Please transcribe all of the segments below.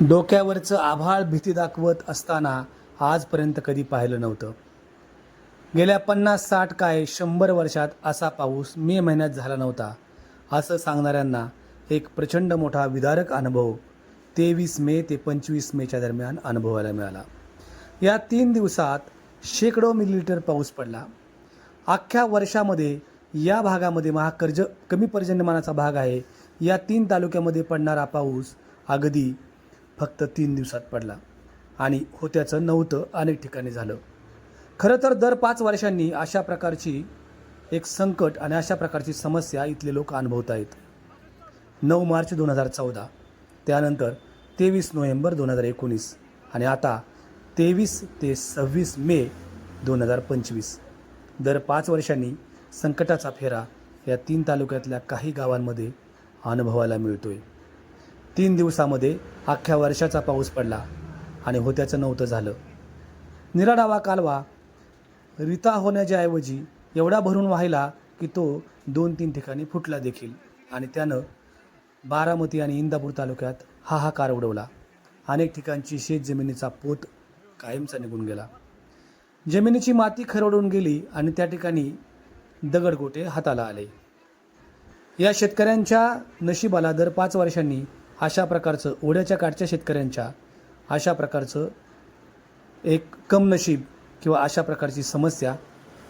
डोक्यावरचं आभाळ भीती दाखवत असताना आजपर्यंत कधी पाहिलं नव्हतं. गेल्या पन्नास साठ काय शंभर वर्षात असा पाऊस मे महिन्यात झाला नव्हता असं सांगणाऱ्यांना एक प्रचंड मोठा विदारक अनुभव तेवीस मे ते पंचवीस मेच्या दरम्यान अनुभवायला मिळाला. या तीन दिवसात शेकडो मिलीलीटर पाऊस पडला. अख्ख्या वर्षामध्ये या भागामध्ये महाकर्ज कमी पर्जन्यमानाचा भाग आहे. या तीन तालुक्यामध्ये पडणारा पाऊस अगदी फक्त तीन दिवसात पडला. आणि होत्याचं नव्हतं अनेक ठिकाणी झालं. खरं तर दर पाच वर्षांनी अशा प्रकारची एक संकट आणि अशा प्रकारची समस्या इथले लोक अनुभवत आहेत नऊ मार्च दोन हजार चौदा त्यानंतर तेवीस नोव्हेंबर दोन हजार एकोणीस आणि आता तेवीस ते सव्वीस मे दोन हजार पंचवीस. दर पाच वर्षांनी संकटाचा फेरा या तीन तालुक्यातल्या काही गावांमध्ये अनुभवायला मिळतोय. तीन दिवसामध्ये अख्ख्या वर्षाचा पाऊस पडला आणि होत्याचं नव्हतं झालं. निराडावा कालवा रिता होण्याच्या ऐवजी एवढा भरून वाहिला की तो दोन तीन ठिकाणी फुटला देखील. आणि त्यानं बारामती आणि इंदापूर तालुक्यात हाहाकार उडवला. अनेक ठिकाणची शेतजमिनीचा पोत कायमचा निघून गेला. जमिनीची माती खरवडून गेली आणि त्या ठिकाणी दगडगोटे हाताला आले. या शेतकऱ्यांच्या नशिबाला दर पाच वर्षांनी अशा प्रकारचं ओढ्याच्या काठच्या शेतकऱ्यांच्या अशा प्रकारचं एक कमनशीब किंवा अशा प्रकारची समस्या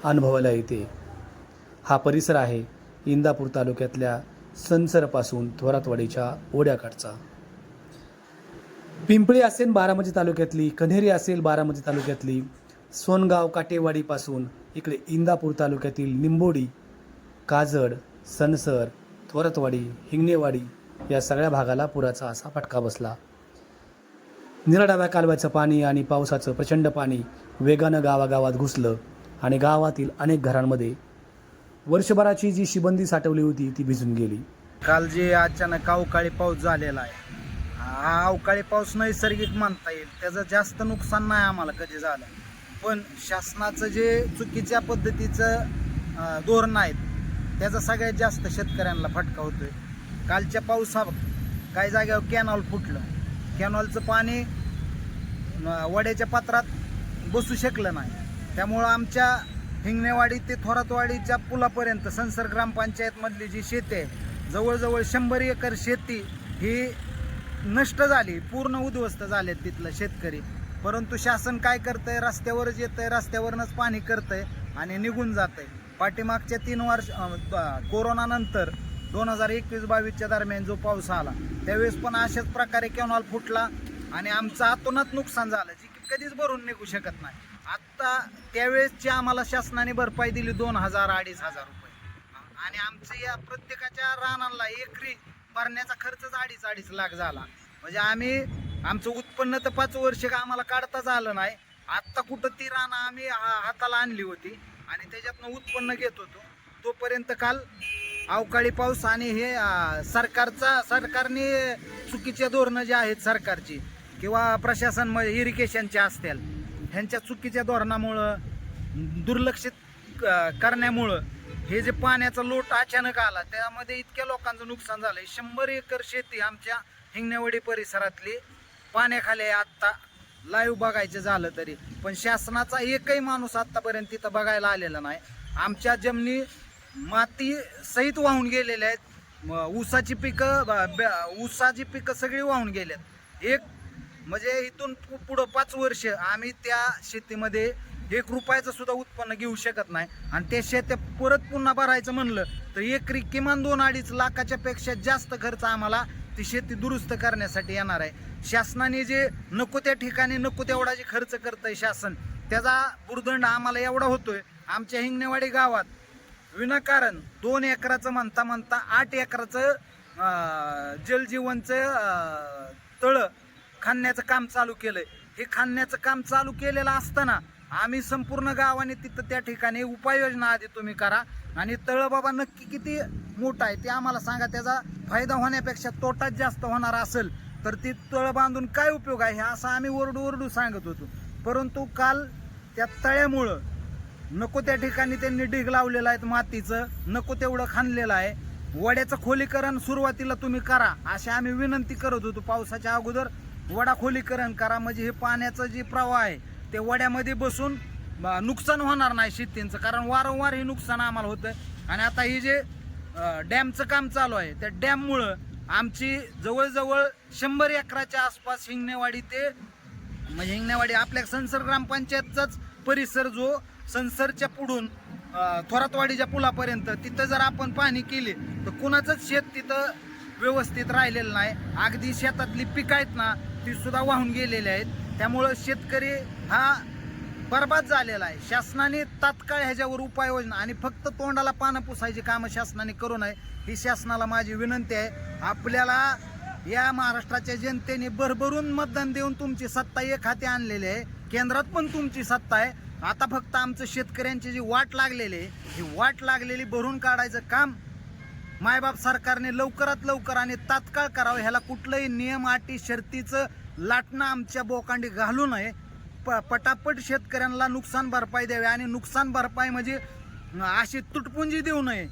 अनुभवायला येते. हा परिसर आहे इंदापूर तालुक्यातल्या सनसरपासून थोरातवाडीच्या ओढ्याकाठचा पिंपळी असेल बारामती तालुक्यातली कन्हेरी असेल बारामती तालुक्यातली सोनगाव काटेवाडीपासून इकडे इंदापूर तालुक्यातील निंबोडी काजड सनसर थोरतवाडी हिंगणेवाडी या सगळ्या भागाला पुराचा असा फटका बसला. निरडाव्या कालव्याचं पाणी आणि पावसाचं प्रचंड पाणी वेगानं गावागावात घुसलं आणि गावातील अनेक घरांमध्ये वर्षभराची जी शिबंदी साठवली होती ती भिजून गेली. काल जे अचानक अवकाळी पाऊस झालेला आहे हा अवकाळी पाऊस नैसर्गिक म्हणता येईल त्याचं जास्त नुकसान नाही आम्हाला कधी झालं. पण शासनाचं जे चुकीच्या पद्धतीचं धोरण आहेत त्याचा सगळ्यात जास्त शेतकऱ्यांना फटका होतोय. कालच्या पावसात काही जागेवर कॅनॉल फुटलं. कॅनॉलचं पाणी वड्याच्या पात्रात बसू शकलं नाही. त्यामुळं आमच्या हिंगणेवाडी ते थोरातवाडीच्या पुलापर्यंत संसर ग्रामपंचायतमधली जी शेती आहे जवळजवळ शंभर एकर शेती ही नष्ट झाली पूर्ण उद्ध्वस्त झाले तिथलं शेतकरी. परंतु शासन काय करतंय? रस्त्यावरच येतंय रस्त्यावरनच पाणी करतंय आणि निघून जातंय. पाठीमागच्या तीन वर्ष कोरोनानंतर दोन हजार एकवीस बावीसच्या दरम्यान जो पाऊस आला त्यावेळेस पण अशाच प्रकारे कॅनॉल फुटला आणि आमचं आतोनात नुकसान झालं जी की कधीच भरून निघू शकत नाही. आत्ता त्यावेळेसची आम्हाला शासनाने भरपाई दिली दोन हजार अडीच हजार रुपये. आणि आमचं या प्रत्येकाच्या रानाला एकरी भरण्याचा खर्चच अडीच अडीच लाख झाला. म्हणजे आम्ही आमचं उत्पन्न तर पाच वर्ष का आम्हाला काढताच आलं नाही. आत्ता कुठं ती रानं आम्ही हा- हाताला आणली होती आणि त्याच्यातनं उत्पन्न घेत होतो. तोपर्यंत काल अवकाळी पाऊस आणि हे सरकारचा सरकारने चुकीचे धोरणं जे आहेत सरकारची किंवा प्रशासन इरिगेशनचे असतील ह्यांच्या चुकीच्या धोरणामुळं दुर्लक्षित करण्यामुळं हे जे पाण्याचा लोट अचानक आला त्यामध्ये इतक्या लोकांचं नुकसान झालं शंभर एकर शेती आमच्या हिंगणेवाडी परिसरातली पाण्याखाली आत्ता लाईव्ह बघायचं झालं तरी. पण शासनाचा एकही माणूस आत्तापर्यंत तिथं बघायला आलेला नाही. आमच्या जमिनी माती सहित वाहून गेलेल्या आहेत. ऊसाची पिकं ब- ब- ऊसाची पिकं सगळी वाहून गेल्यात. एक म्हणजे इथून पुढं पाच वर्ष आम्ही त्या शेतीमध्ये एक रुपयाचं सुद्धा उत्पन्न घेऊ शकत नाही. आणि त्या शेत्या परत पुन्हा भरायचं म्हणलं तर एकरी किमान दोन अडीच लाखाच्या पेक्षा जास्त खर्च आम्हाला ती शेती दुरुस्त करण्यासाठी येणार आहे. शासनाने जे नको त्या ठिकाणी नको तेवढा जे खर्च करतंय शासन त्याचा भुर्दंड आम्हाला एवढा होतोय. आमच्या हिंगणेवाडी गावात विनाकारण दोन एकराचं म्हणता म्हणता आठ एकराचं जलजीवनचं तळं खाणण्याचं काम चालू केलंय. हे खाणण्याचं काम चालू केलेलं असताना आम्ही संपूर्ण गावाने तिथं त्या ठिकाणी उपाययोजना आधी तुम्ही करा. आणि तळं बाबा नक्की किती मोठं आहे ते आम्हाला सांगा. त्याचा फायदा होण्यापेक्षा तोटाच जास्त होणार असेल तर ती तळं बांधून काय उपयोग आहे हे असं आम्ही ओरडू ओरडू सांगत होतो. परंतु काल त्या तळ्यामुळं नको त्या ठिकाणी त्यांनी ढीग लावलेलं आहे मातीचं नको तेवढं खाणलेलं आहे. वड्याचं खोलीकरण सुरुवातीला तुम्ही करा अशी आम्ही विनंती करत होतो पावसाच्या अगोदर वडा खोलीकरण करा म्हणजे हे पाण्याचं जे प्रवाह आहे ते वड्यामध्ये बसून नुकसान होणार नाही शेतींचं कारण वारंवार हे नुकसान आम्हाला होतं. आणि आता हे जे डॅमचं काम चालू आहे त्या डॅममुळं आमची जवळजवळ शंभर एकराच्या आसपास हिंगणेवाडी ते म्हणजे हिंगणेवाडी आपल्या संसर ग्रामपंचायतचाच परिसर जो संसरच्या पुढून थोरातवाडीच्या पुलापर्यंत तिथं जर आपण पाहणी केली तर कुणाचंच शेत तिथं व्यवस्थित राहिलेलं नाही. अगदी शेतातली पिकं आहेत ना ती सुद्धा वाहून गेलेली आहेत. त्यामुळं शेतकरी हा बरबाद झालेला आहे. शासनाने तात्काळ ह्याच्यावर उपाययोजना आणि फक्त तोंडाला पानं पुसायची कामं शासनाने करू नये ही शासनाला माझी विनंती आहे. आपल्याला या महाराष्ट्राच्या जनतेने भरभरून मतदान देऊन तुमची सत्ता एक हाती आणलेली आहे. केंद्रात पण तुमची सत्ता आहे. आता फक्त आमचं शेतकऱ्यांची जी वाट लागलेली आहे ही वाट लागलेली भरून काढायचं काम मायबाप सरकारने लवकरात लवकर आणि तात्काळ करावं ह्याला कुठलंही नियम अटी शर्तीचं लाटणं आमच्या बोकांडी घालू नये. प पटापट शेतकऱ्यांना नुकसान भरपाई द्यावी आणि नुकसान भरपाई म्हणजे अशी तुटपुंजी देऊ नये.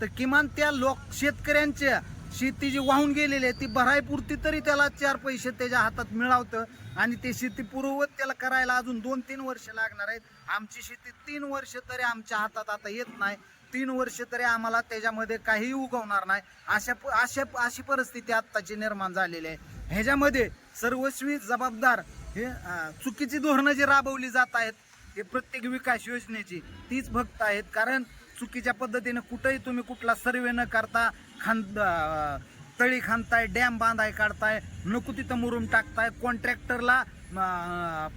तर किमान त्या लोक शेतकऱ्यांच्या शेती जी वाहून गेलेली आहे ती भरायपुरती तरी त्याला चार पैसे त्याच्या हातात मिळवतं. आणि ते शेती पूर्ववत त्याला करायला अजून दोन तीन वर्ष लागणार आहेत. आमची शेती तीन वर्ष तरी आमच्या हातात आता येत नाही. तीन वर्ष तरी आम्हाला त्याच्यामध्ये काहीही उगवणार नाही. अशा प- अशा अशी परिस्थिती आत्ताची निर्माण झालेली आहे. ह्याच्यामध्ये सर्वस्वी जबाबदार हे चुकीची धोरणं जी राबवली जात आहेत हे प्रत्येक विकास योजनेची तीच भक्त आहेत. कारण चुकीच्या पद्धतीने कुठंही तुम्ही कुठला सर्वे न करता खान तळी खांदताय डॅम बांधाय काढताय नको तिथं मुरुम टाकताय कॉन्ट्रॅक्टरला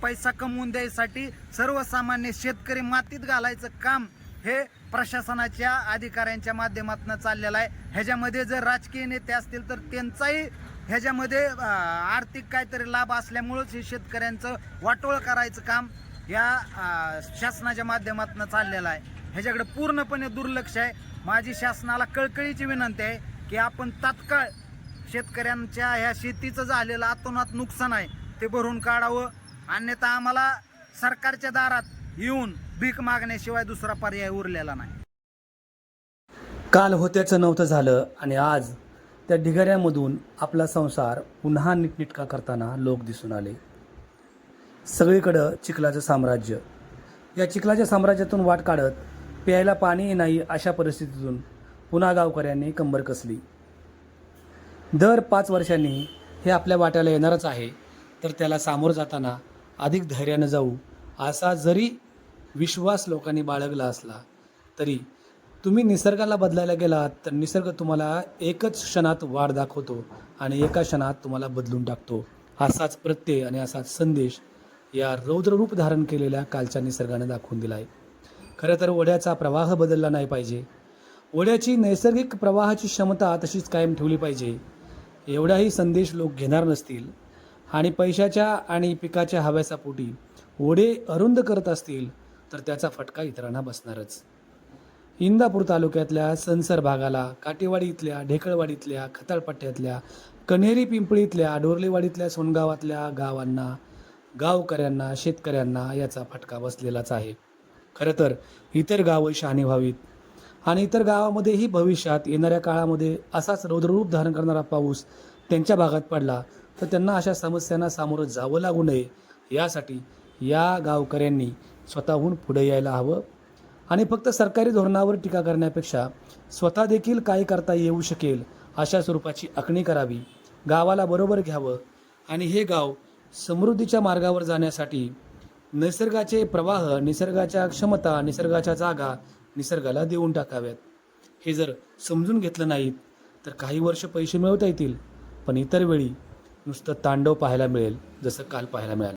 पैसा कमवून द्यायसाठी सर्वसामान्य शेतकरी मातीत घालायचं काम हे प्रशासनाच्या अधिकाऱ्यांच्या माध्यमातून चाललेलं आहे. ह्याच्यामध्ये जर राजकीय नेते असतील तर त्यांचाही ह्याच्यामध्ये आर्थिक काहीतरी लाभ असल्यामुळंच हे शेतकऱ्यांचं वाटोळ करायचं काम या शासनाच्या माध्यमातून चाललेलं आहे. ह्याच्याकडे पूर्णपणे दुर्लक्ष आहे. माझी शासनाला कळकळीची विनंती आहे की आपण तात्काळ शेतकऱ्यांच्या ह्या शेतीचं झालेलं अतोनात नुकसान आहे ते भरून काढावं. अन्यथा आम्हाला सरकारच्या दारात येऊन भीक मागण्याशिवाय दुसरा पर्याय उरलेला नाही. काल होत्याचं नव्हतं झालं आणि आज त्या ढिगाऱ्यामधून आपला संसार पुन्हा नीटनिटका करताना लोक दिसून आले. सगळीकडं चिखलाचं साम्राज्य. या चिखलाच्या साम्राज्यातून वाट काढत प्यायला पाणी नाही अशा परिस्थितीतून पुन्हा गावकऱ्यांनी कंबर कसली. दर पाच वर्षांनी हे आपल्या वाट्याला येणारच आहे तर त्याला सामोरं जाताना अधिक धैर्यानं जाऊ असा जरी विश्वास लोकांनी बाळगला असला तरी तुम्ही निसर्गाला बदलायला गेलात तर निसर्ग तुम्हाला एकच क्षणात वाढ दाखवतो आणि एका क्षणात तुम्हाला बदलून टाकतो. असाच प्रत्यय आणि असाच संदेश या रौद्ररूप धारण केलेल्या कालच्या निसर्गाने दाखवून दिला आहे खरं तर ओढ्याचा प्रवाह बदलला नाही पाहिजे. ओढ्याची नैसर्गिक प्रवाहाची क्षमता तशीच कायम ठेवली पाहिजे. एवढाही संदेश लोक घेणार नसतील. आणि पैशाच्या आणि पिकाच्या हव्यासापोटी ओढे अरुंद करत असतील तर त्याचा फटका इतरांना बसणारच. इंदापूर तालुक्यातल्या संसर भागाला काटेवाडी इथल्या ढेकळवाडीतल्या खताळपट्ट्यातल्या कन्हेरी पिंपळीतल्या डोरलेवाडीतल्या सोनगावातल्या गावांना गावकऱ्यांना शेतकऱ्यांना याचा फटका बसलेलाच आहे. खरं तर इतर गावं शहाणी व्हावीत. आणि इतर गावामध्येही भविष्यात येणाऱ्या काळामध्ये असाच रौद्ररूप धारण करणारा पाऊस त्यांच्या भागात पडला तर त्यांना अशा समस्यांना सामोरं जावं लागू नये यासाठी या गावकऱ्यांनी स्वतःहून पुढे यायला हवं. आणि फक्त सरकारी धोरणावर टीका करण्यापेक्षा स्वतः देखील काय करता येऊ शकेल अशा स्वरूपाची आखणी करावी गावाला बरोबर घ्यावं. आणि हे गाव समृद्धीच्या मार्गावर जाण्यासाठी निसर्गाचे प्रवाह निसर्गाच्या क्षमता निसर्गाच्या जागा निसर्गाला देऊन टाकाव्यात. हे जर समजून घेतलं नाहीत तर काही वर्ष पैसे मिळवता येतील पण इतर वेळी नुसतं तांडव पाहायला मिळेल जसं काल पाहायला मिळालं.